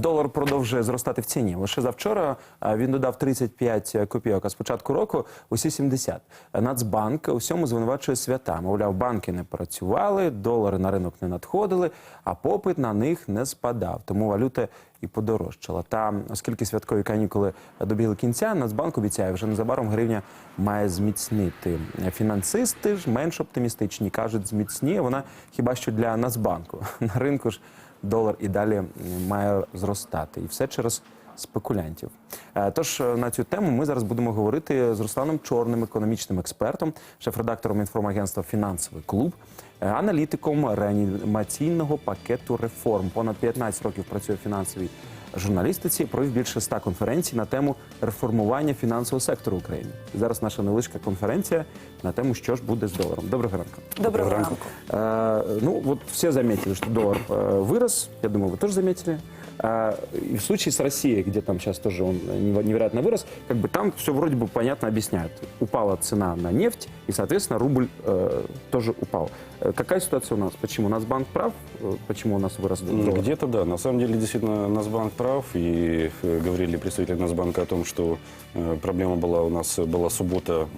Долар продовжує зростати в ціні. Лише завчора е, він додав 35 копійок, а з початку року усі 70. Нацбанк у всьому звинувачує свята. Мовляв, банки не працювали, долари на ринок не надходили, а попит на них не спадав. Тому валюта і подорожчала. Та оскільки святкові канікули добігли кінця, Нацбанк обіцяє, вже незабаром гривня має зміцнити. Фінансисти ж менш оптимістичні кажуть, зміцніє вона хіба що для Нацбанку. На ринку ж долар і далі має зростати. І все через спекулянтів. Е, Тож е, на цю тему ми зараз будемо говорити з Русланом Чорним, економічним експертом, шеф-редактором інформагентства Фінансовий клуб, е, аналітиком реанімаційного пакету реформ. Понад 15 років працює в фінансовій журналістиці. Провів більше 100 конференцій на тему реформування фінансового сектору України. І зараз наша невеличка конференція на тему, що ж буде з доларом. Доброго ранку. Доброго ранку. Э, Ну, вот все заметили, что доллар э, вырос. Я думаю, вы тоже заметили. А, в случае с Россией, где там сейчас тоже он нево- невероятно вырос, как бы там все вроде бы понятно объясняют. Упала цена на нефть, и, соответственно, рубль э, тоже упал. Э, Какая ситуация у нас? Почему? Нацбанк прав? Э, Почему у нас вырос доллар? Где-то да. На самом деле, действительно, Нацбанк прав. И э, говорили представители Нацбанка о том, что э, проблема была у нас, была суббота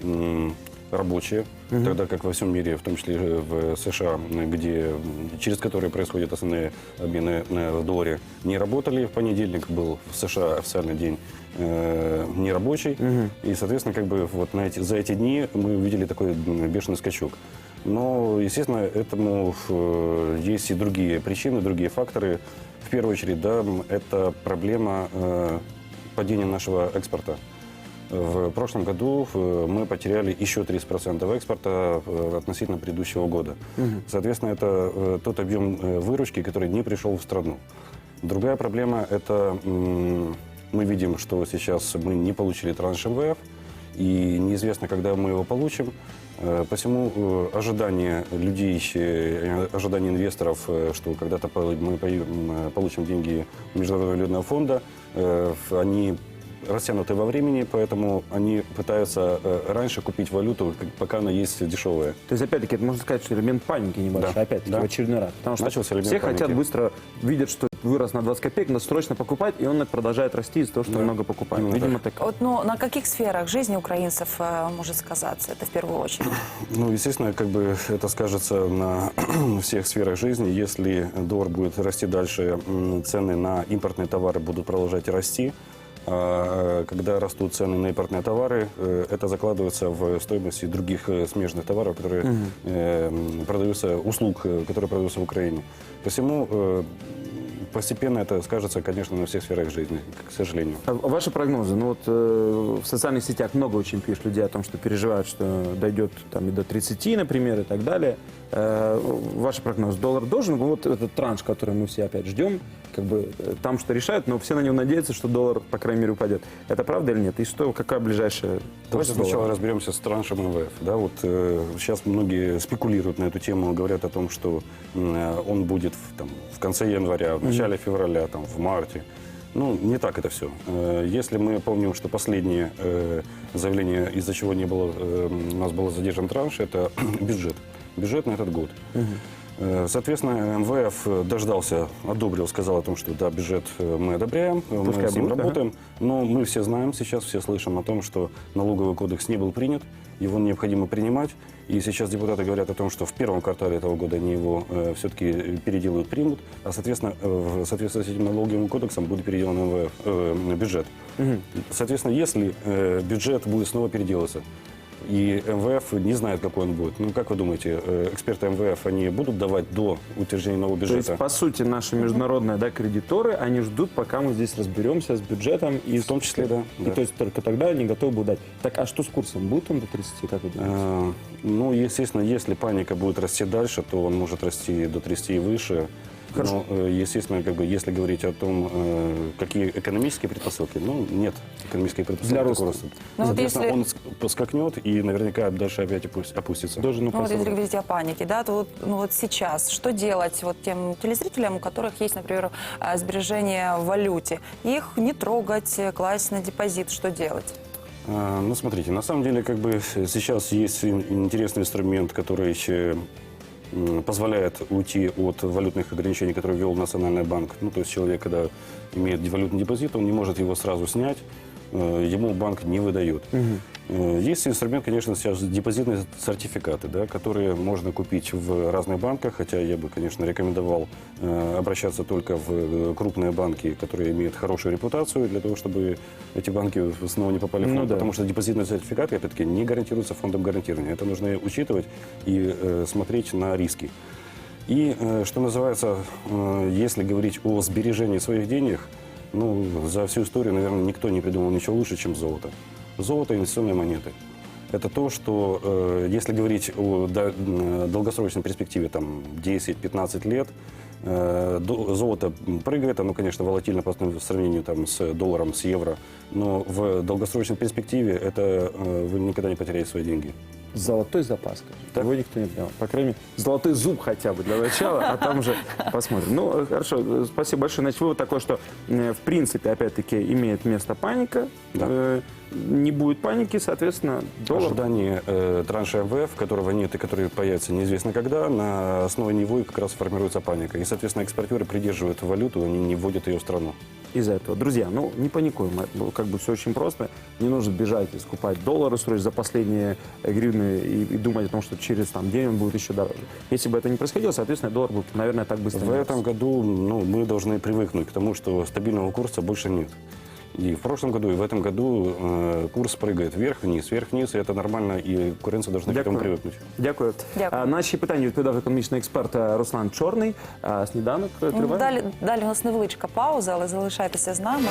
м, рабочая, тогда как во всем мире, в том числе в США, где, через которые происходят основные обмены в долларе, не работали. В понедельник был в США официальный день э, нерабочий. И, соответственно, как бы вот на эти, за эти дни мы увидели такой бешеный скачок. Но, естественно, этому э, есть и другие причины, другие факторы. В первую очередь, да, это проблема э, падения нашего экспорта. В прошлом году э, мы потеряли еще 30% экспорта э, относительно предыдущего года. Соответственно, это э, тот объем выручки, который не пришел в страну. Другая проблема – это мы видим, что сейчас мы не получили транш МВФ, и неизвестно, когда мы его получим. Посему ожидания людей, ожидания инвесторов, что когда-то мы получим деньги Международного валютного фонда, они растянуты во времени, поэтому они пытаются э, раньше купить валюту, пока она есть дешевая. То есть, опять-таки, это можно сказать, что элемент паники небольшой, Да, опять-таки, да. в очередной раз. Потому что Начался элемент все паники. хотят быстро, видят, что вырос на 20 копеек, надо срочно покупать, и он продолжает расти из-за того, что Да. много покупают. Именно Видимо, так. так. Вот, ну, на каких сферах жизни украинцев э, может сказаться это в первую очередь? Ну, естественно, как бы это скажется на всех сферах жизни. Если доллар будет расти дальше, м, цены на импортные товары будут продолжать расти. А, Когда растут цены на импортные товары, э, это закладывается в стоимость других э, смежных товаров, которые э, м, продаются, услуг, э, которые продаются в Украине. Посему э, постепенно это скажется, конечно, на всех сферах жизни, к сожалению. А Ваши прогнозы? Ну вот э, в социальных сетях много очень пишут людей о том, что переживают, что дойдет там и до 30, например, и так далее. Э, ваши прогнозы? Доллар должен? Ну, Вот этот транш, который мы все опять ждем, как бы э, там что решают, но все на него надеются, что доллар, по крайней мере, упадет. Это правда или нет? И что, какая ближайшая Давайте доллара? сначала разберемся с траншем МВФ. Да, вот э, сейчас многие спекулируют на эту тему, говорят о том, что м, он будет в, там, в конце января, в начале февраля, там, в марте. Ну, не так это все. Если мы помним, что последнее э, заявление, из-за чего не было, э, у нас был задержан транш, это бюджет. Бюджет на этот год. Э, Соответственно, МВФ э, дождался, одобрил, сказал о том, что да, бюджет э, мы одобряем, э, Пускай мы с ним будет, ага. работаем. Но мы все знаем, сейчас все слышим о том, что налоговый кодекс не был принят, его необходимо принимать. И сейчас депутаты говорят о том, что в первом квартале этого года они его все-таки переделают, примут. А, соответственно, э, в соответствии с этим налоговым кодексом будет переделан МВФ, э, бюджет. Соответственно, если э, бюджет будет снова переделываться, и МВФ не знает, какой он будет. Ну, как вы думаете, э, эксперты МВФ, они будут давать до утверждения нового То есть, бюджета? по сути, наши международные да, кредиторы, они ждут, пока мы здесь разберемся с бюджетом. И В том числе, да, И да. то есть только тогда они готовы будут дать. Так, а что с курсом? Будет он до 30, как вы думаете? Э, Ну, естественно, если паника будет расти дальше, то он может расти до 30 и выше. Хорошо. Но, э, естественно, как бы, если говорить о том, э, какие экономические предпосылки, ну, нет экономических предпосылок Для роста. росту. Ну, вот Соответственно, если- он ск- поскакнет и наверняка дальше опять опустится. Должен Ну, вот упасть. если говорить о панике, да, то вот, ну, вот сейчас что делать вот тем телезрителям, у которых есть, например, э, сбережения в валюте? Их не трогать, класть на депозит, что делать? А, Ну, смотрите, на самом деле, как бы сейчас есть ин- интересный инструмент, который позволяет уйти от валютных ограничений, которые ввел Национальный банк. Ну, то есть человек, когда имеет валютный депозит, он не может его сразу снять, ему банк не выдает. Э, Есть инструмент, конечно, сейчас депозитные сертификаты, да, которые можно купить в разных банках, хотя я бы, конечно, рекомендовал э, обращаться только в э, крупные банки, которые имеют хорошую репутацию, для того, чтобы эти банки снова не попали в Ну фонд, да. потому что депозитные сертификаты, опять-таки, не гарантируются фондом гарантирования. Это нужно учитывать и э, смотреть на риски. И, э, что называется, э, если говорить о сбережении своих денег, ну, за всю историю, наверное, никто не придумал ничего лучше, чем золото. Золото – инвестиционные монеты. Это то, что, э, если говорить о до- м, долгосрочной перспективе, там, 10-15 лет, э, до- золото прыгает, оно, конечно, волатильно по сравнению там, с долларом, с евро, но в долгосрочной перспективе это э, вы никогда не потеряете свои деньги. Золотой запас, скажем. Да. Его никто не понял. По крайней мере, золотой зуб хотя бы для начала, а там уже посмотрим. Ну, э, хорошо, э, спасибо большое. Значит, вывод такой, что, э, в принципе, опять-таки, имеет место паника. Да. Э, Не будет паники, соответственно, доллар ожидании э, транша МВФ, которого нет и который появится неизвестно когда, на основе него и как раз формируется паника. И, соответственно, экспортеры придерживают валюту, они не вводят ее в страну. из-за этого. Друзья, ну, не паникуем. Это, Как бы все очень просто. Не нужно бежать и скупать доллары, строить за последние э, гривны и, и думать о том, что через там, день он будет еще дороже. Если бы это не происходило, соответственно, доллар бы, наверное, так быстро В этом году ну, мы должны привыкнуть к тому, что стабильного курса больше нет. И в прошлом году, и в этом году э, курс прыгает вверх-вниз, вверх-вниз, и это нормально, и конкуренция должна к этому Дякую. привыкнуть. Дякую. Дякую. А, наші питання відповідав економічний експерт е, Руслан Чорний. А, сніданок е, Ну, триває. Далі, далі у нас невеличка пауза, але залишайтеся з нами.